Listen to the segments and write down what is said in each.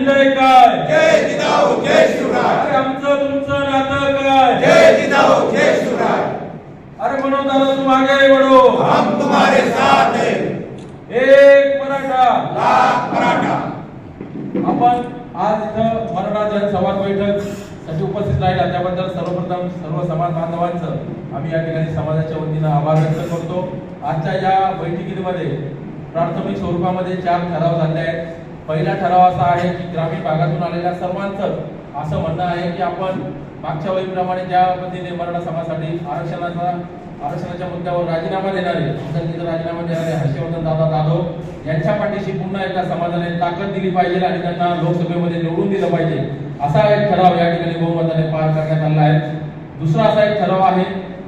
संजय काय? जय जिजाऊ जय शिवराय. आमचं तुमचं नातं काय? जय जिजाऊ जय शिवराय. अरे म्हणून दादा तू मागे वडो हम तुम्हारे साथ है. एक मराठा. लाख मराठा. आपण आज इथं मराठा जनसंवाद बैठकसाठी उपस्थित राहिला. त्याबद्दल सर्वप्रथम सर्व समाज बांधवांचं आम्ही या ठिकाणी समाजाच्या वतीनं आभार व्यक्त करतो. आजच्या या बैठकीमध्ये प्राथमिक स्वरूपामध्ये चार ठराव झाले आहेत. पहिला ठराव असा आहे की ग्रामीण भागातून आलेल्या सर्वांचं असं म्हणणं आहे की आपण मागच्या वेळीप्रमाणे ज्या पद्धतीने मराठा समाजासाठी आरक्षणाचा आरक्षणाच्या मुद्द्यावर राजीनामा देणारे आमच्या राजीनामा देणारे हर्षवर्धन दादा जाधव यांच्या पाठीशी पुन्हा एकदा समाजाने ताकद दिली पाहिजे आणि त्यांना लोकसभेमध्ये निवडून दिलं पाहिजे. असा एक ठराव या ठिकाणी बहुमताने पार करण्यात आला आहे. दुसरा असा एक ठराव आहे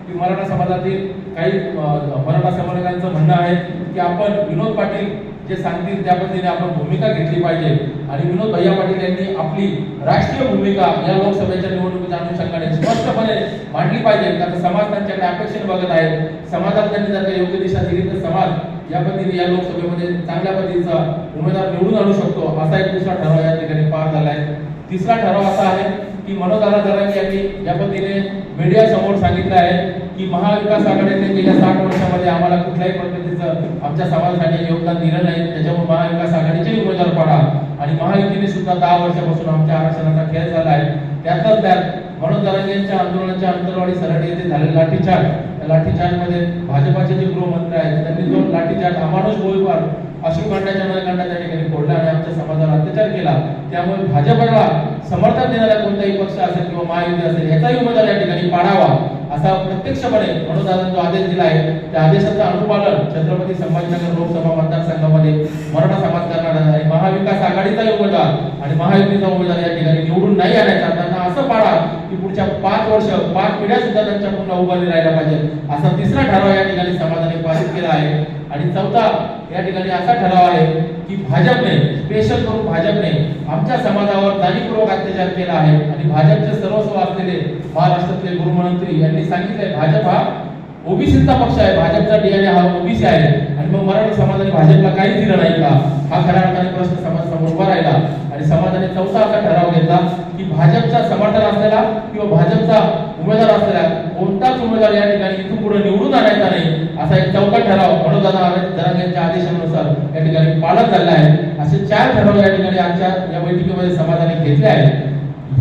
की मराठा समाजातील काही मराठा समाजाचं म्हणणं आहे की आपण विनोद पाटील जे सांगतील त्या पद्धतीने आपण भूमिका घेतली पाहिजे. आणि विनोद भैया पाटील यांनी आपली राष्ट्रीय भूमिका या लोकसभेच्या निवडणुकीच्या अनुषंगाने स्पष्टपणे मांडली पाहिजे. कारण समाज त्यांच्याकडे अपेक्षेने बघत आहे. समाजाला त्यांनी जर योग्य दिशा दिली तर समाज या पद्धतीने या लोकसभेमध्ये चांगल्या पद्धतीचा उमेदवार निवडून आणू शकतो असा एक दुसरा ठराव या ठिकाणी पार झाला आहे. तिसरा ठराव असा आहे की मनोज आराधरांनी यांनी ज्या पद्धतीने मीडिया समोर सांगितलं आहे की महाविकास आघाडीने गेल्या साठ वर्षामध्ये आम्हाला कुठल्याही पद्धतीचं आमच्या समाजासाठी योगदान दिलं नाही. त्याच्यामुळे महाविकास आघाडीचे उमेदवार पडा. आणि महायुतीने सुद्धा दहा वर्षापासून आमच्या आरक्षणाचा खेळ झाला आहे. त्यातच त्यात मनोज जरांगे यांच्या आंदोलनाच्या अंतरवाडी सराटी येथे झालेला लाठीचार्ज त्या लाठीचार्जमध्ये भाजपाचे जे गृहमंत्री आहेत त्यांनी जो लाठीचार्ज अमानुष गोळीबार अश्रुकांडाच्या नळकांडा त्या ठिकाणी फोडला आणि आमच्या समाजाला अत्याचार केला. त्यामुळे भाजपला समर्थन देणारा कोणताही पक्ष असेल किंवा महायुती असेल याचाही उमेदवार या ठिकाणी पाडावा असा प्रत्यक्षपणे मनोदादा जो आदेश दिला आहे त्या आदेशाचं अनुपालन छत्रपती संभाजीनगर लोकसभा मतदारसंघामध्ये मराठा समाज करणार आहे आणि महाविकास आघाडीचाही उमेदवार आणि महायुतीचा उमेदवार या ठिकाणी निवडून नाही आणायचा त्यांना असं पाडा की पुढच्या पाच वर्ष पाच पिढ्या सुद्धा त्यांच्या पुन्हा उभारली राहिला पाहिजे असा तिसरा ठराव या ठिकाणी समाजाने पारित केला आहे. आणि चौथा या ठिकाणी असा ठराव आहे की भाजपने स्पेशल करून भाजपने आमच्या समाजावर जाणीवपूर्वक अत्याचार केला आहे. आणि भाजपचे सर्वस्व असलेले महाराष्ट्रातले गृहमंत्री यांनी सांगितलंय भाजप हा ओबीसीचा पक्ष आहे. भाजपचा डीएनए हा ओबीसी आहे. आणि मग मराठी समाजाने भाजपला काहीच दिलं नाही का? हा खऱ्या अर्थाने प्रश्न समाज समोर उभा राहिला. आणि समाजाने चौथा असा ठराव घेतला की भाजपचा समर्थन असलेला किंवा भाजपचा उमेदवार असलेला कोणताच उमेदवार या ठिकाणी इथून पुढे निवडून आणायचा नाही. असा एक चौथा ठराव मनोदादा जरांगेंच्या आदेशानुसार या ठिकाणी पालन झाला आहे. असे चार ठराव या ठिकाणी आजच्या या बैठकीमध्ये समाजाने घेतले आहेत.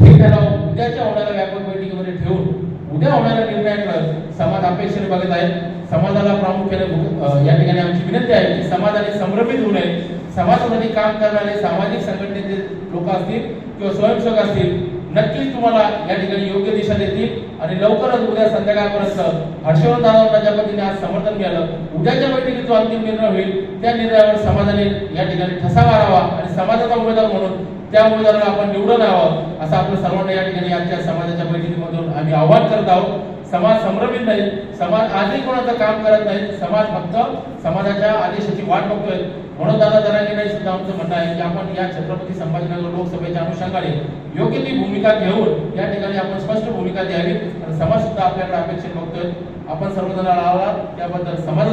हे ठराव उद्याच्या होणाऱ्या व्यापक बैठकीमध्ये ठेवून उद्या होणाऱ्या निर्णयाकडे समाज अपेक्षेने बघत आहे समाजाला प्रामुख्याने या ठिकाणी आमची विनंती आहे की समाजाने संभ्रमित होऊ नये. समाजासाठी काम करणारे सामाजिक संघटनेचे लोक असतील किंवा स्वयंसेवक असतील नक्कीच तुम्हाला या ठिकाणी योग्य दिशा देतील आणि लवकरच उद्या संध्याकाळपर्यंत हर्षवर्धन दादांना ज्या पद्धतीने आज समर्थन मिळालं. उद्याच्या बैठकीत जो अंतिम निर्णय होईल त्या निर्णयावर समाजाने या ठिकाणी ठसा मारावा आणि समाजाचा उमेदवार म्हणून त्या उमेदवाराला आपण निवडून यावं असं आपलं सर्वांना या ठिकाणी आजच्या समाजाच्या बैठकीमधून आम्ही आवाहन करत आहोत. समाज संभ्रमित नाही समाज आजही कोणाचं काम करत नाही समाज फक्त समाजाच्या आदेशाची वाट बघतोय. म्हणून दादा जरांगे नाही सुद्धा आमचं म्हणणं आहे की आपण या छत्रपती संभाजीनगर लोकसभेच्या अनुषंगाने योग्य ती भूमिका घेऊन या ठिकाणी आपण स्पष्ट भूमिका द्यावी. आणि समाज सुद्धा आपल्याकडे अपेक्षित बघतोय. आपण सर्वजण आला त्याबद्दल समाज